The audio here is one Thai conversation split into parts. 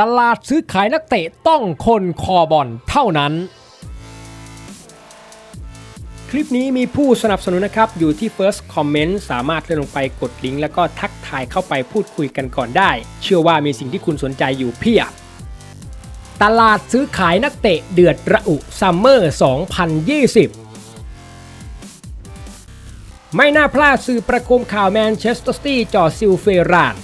ตลาดซื้อขายนักเตะต้องคนคอบอลเท่านั้น คลิปนี้มีผู้สนับสนุนนะครับ อยู่ที่ First Comment สามารถเลื่อนลงไปกดลิงก์แล้วก็ทักทายเข้าไปพูดคุยกันก่อนได้ เชื่อว่ามีสิ่งที่คุณสนใจอยู่เพียบ ตลาดซื้อขายนักเตะเดือดระอุซัมเมอร์ 2020ไม่น่าพลาดสื่อประโคมข่าวแมนเชสเตอร์ซิตี้จอซิลเฟราน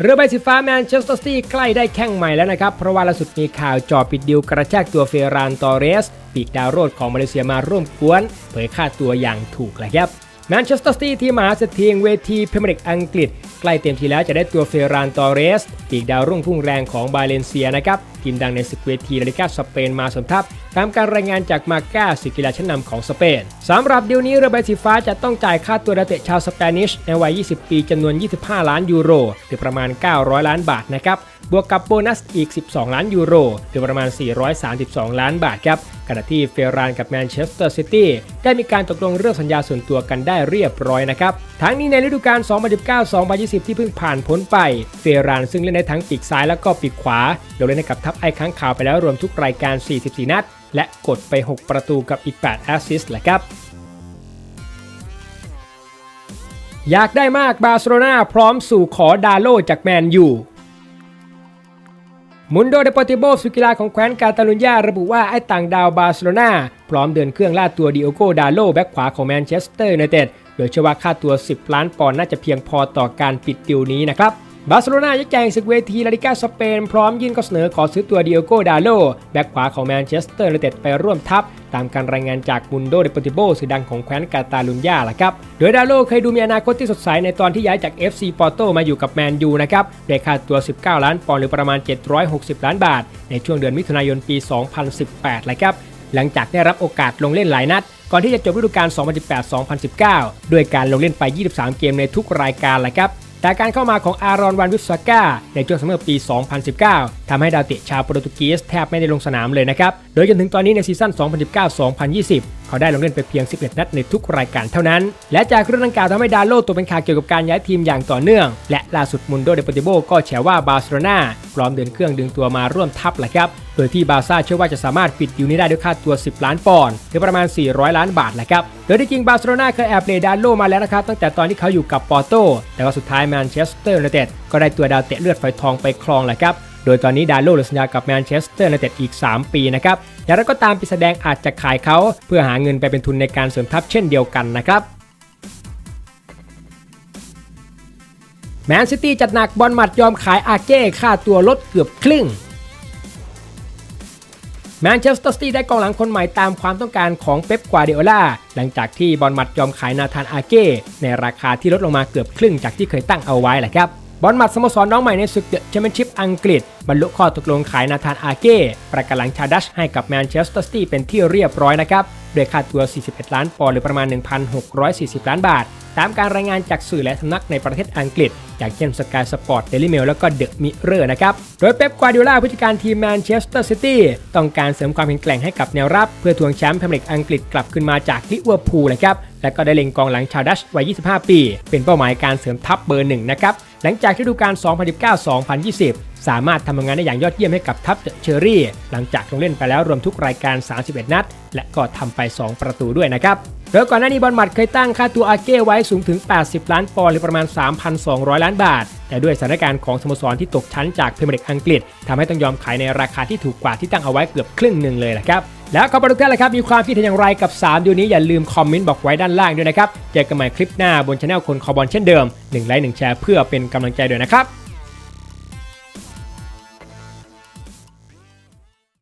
เรือใบสีฟ้าแมนเชสเตอร์ซิตี้ใกล้ได้แข้งใหม่แล้วนะครับ เพราะว่าล่าสุดมีข่าวจ่อปิดดิวกระแทกตัวเฟรานตอเรส ปีกดาวโรดของมาเลเซียมาร่วมกวน เผยค่าตัวอย่างถูกแหละครับ แมนเชสเตอร์ซิตี้ที่มหาเศรษฐีแห่งเวทีพรีเมียร์ลีกอังกฤษ ใกล้เต็มทีแล้วจะได้ตัวเฟรานตอเรสปีกดาวรุ่งพุ่งแรงของบาเลนเซียนะครับ ทีมดังในศึกเวทีลาลิกาสเปนมาสมทัพ ตามการรายงานจากมาก้าสิกีฬาชั้นนำของสเปนสำหรับเดีลนี้เรือใบสีฟ้าจะต้องจ่ายค่าตัวนักเตะชาวสเปนิชในวัย 20 ปีจำนวน 25 ล้านยูโรหรือประมาณ 900 ล้านบาทนะครับ บวกกับโบนัสอีก 12 ล้านยูโรหรือประมาณ 432 ล้านบาทครับขณะที่เฟรานกับแมนเชสเตอร์ซิตี้ได้มีการตกลงเรื่องสัญญาส่วนตัวกันได้เรียบร้อยนะครับ ทั้งนี้ในฤดูกาล 2019-2020 ที่เพิ่งผ่านพ้นไปเฟรานซึ่งเล่นได้ทั้งปีกซ้ายแล้วก็ปีกขวาโดยเล่นให้กับทัพไอ้ค้างขาวไปแล้วรวมทุกรายการ 44 นัด และกดไป 6 ประตูกับอีก 8 แอสซิสต์แหละครับอยากได้มากบาร์เซโลนาพร้อมสู่ขอดาโลจากแมนยู มุนโดเดปอติโบสุกีฬาของแคว้นกาตาลุญญาระบุว่าไอ้ต่างดาวบาร์เซโลนาพร้อมเดินเครื่องล่าตัวดิโอโกดาโลแบ็กขวาของแมนเชสเตอร์ยูไนเต็ดโดยเชื่อว่าค่าตัว 10 ล้านปอนด์น่าจะเพียงพอต่อการปิดดิวนี้นะครับ บาร์เซโลนายักแจงศึกเวทีลาลิกาสเปน พร้อมยื่นข้อเสนอขอซื้อตัวดิโอโกดาโลแบ็กขวาของแมนเชสเตอร์ยูไนเต็ดไปร่วมทัพ ตามการรายงานจากมุนโดเดปติโบสื่อดังของแคว้นกาตาลุญญาล่ะครับ โดยดาโลเคยดูมีอนาคตที่สดใสในตอนที่ย้ายจาก FC ปอร์โตมาอยู่กับแมนยูนะครับด้ค่าตัว 19 ล้านปอนด์หรือประมาณ 760 ล้านบาท ในช่วงเดือนมิถุนายนปี 2018เลยครับหลังจากได้รับโอกาสลงเล่นหลายนัดก่อนที่จะจบฤดูกาล 2018-2019 ด้วยการลงเล่นไป 23 เกมในทุกรายการเลยครับ แต่การเข้ามาของอารอนวันวิสซาก้าในช่วงซัมเมอร์ปี 2019ทำให้ดาวเตะชาวโปรตุเกสแทบไม่ได้ลงสนามเลยนะครับ โดยจนถึงตอนนี้ในซีซั่น 2019-2020 เขาได้ลงเล่นไปเพียง 11 นัดในทุกรายการเท่านั้น และจากเรื่องดังกล่าวทำให้ดาโลตกเป็นข่าวเกี่ยวกับการย้ายทีมอย่างต่อเนื่อง และล่าสุดมุนโดเดปติโบก็แฉว่าบาร์เซโลนาพร้อมเดินเครื่องดึงตัวมาร่วมทัพแหละครับโดยที่บาร์ซ่าเชื่อว่าจะสามารถปิดดิวนี้ได้ด้วยค่าตัว 10 ล้านปอนด์หรือประมาณ 400 ล้านบาทแหละครับ โดยที่จริงบาร์เซโลนาเคยแอบเลดาโลมาแล้วนะครับ ตั้งแต่ตอนที่เขาอยู่กับปอร์โต แต่ว่าสุดท้ายแมนเชสเตอร์ยูไนเต็ดก็ได้ตัวดาวเตะเลือดไฟทองไปครองแหละครับ โดยตอนนี้ดาโลเหลือสัญญากับแมนเชสเตอร์ยูไนเต็ดอีก 3 ปีนะครับอย่างไรก็ตามปีแสดงอาจจะขายเขา เพื่อหาเงินไปเป็นทุนในการเสริมทัพเช่นเดียวกันนะครับแมนซิตี้จัดหนักบอลหมัดยอมขายอาเก้ค่าตัวลดเกือบครึ่งแมนเชสเตอร์ซิตี้ได้กองหลังคนใหม่ตามความต้องการของเป๊ปกวาเดโอลาหลังจากที่บอลหมัดยอมขายนาธานอาเก้ในราคาที่ลดลงมาเกือบครึ่งจากที่เคยตั้งเอาไว้แหละครับ บอลหมัดสโมสรน้องใหม่ในศึกเดอะแชมเปี้ยนชิพอังกฤษ บรรลุข้อตกลงขายนาธานอาเก้ประกันหลังชาดัชให้กับแมนเชสเตอร์ซิตี้เป็นที่เรียบร้อยนะครับ ด้วยค่าตัว 41 ล้านปอนด์หรือประมาณ 1,640 ล้านบาท ตามการรายงานจากสื่อและสำนักในประเทศอังกฤษ อย่างเช่นสกายสปอร์ตเดลิเมลแล้วก็เดอะมิเรอร์นะครับ โดยเป๊ป กวาดิโอลาผู้จัดการทีมแมนเชสเตอร์ซิตี้ต้องการเสริมความแข็งแกร่งให้กับแนวรับ เพื่อทวงแชมป์พรีเมียร์ลีกอังกฤษกลับขึ้นมาจากลิเวอร์พูลนะครับและก็ได้เล็งกองหลังชาวดัชวัย 25 ปี เป็นเป้าหมายการเสริมทัพเบอร์หนึ่งนะครับหลังจากฤดูกาล2019-2020 สามารถทำงานได้อย่างยอดเยี่ยมให้กับทัพเดอะเชอรี่ หลังจากลงเล่นไปแล้วรวมทุกรายการ 31 นัด และก็ทำไป 2 ประตูด้วยนะครับโดยก่อนหน้านี้บอลหมัดเคยตั้งค่าตัวอาเก้ไว้สูงถึง 80 ล้านปอนด์หรือประมาณ 3,200 ล้านบาท แต่ด้วยสถานการณ์ของสโมสรที่ตกชั้นจากพรีเมียร์ลีกอังกฤษทำให้ต้องยอมขายในราคาที่ถูกกว่าที่ตั้งเอาไว้เกือบครึ่งหนึ่งเลยแหละครับแล้วขอบคุณทุกท่านเลยครับ มีความคิดเห็นอย่างไรกับ 3ดีลนี้อย่าลืมคอมเมนต์บอกไว้ด้านล่างด้วยนะครับ เจอกันใหม่คลิปหน้าบนช anel คนคอบอลเช่นเดิม1ไลค์1แชร์เพื่อเป็นกำลังใจด้วยนะครับ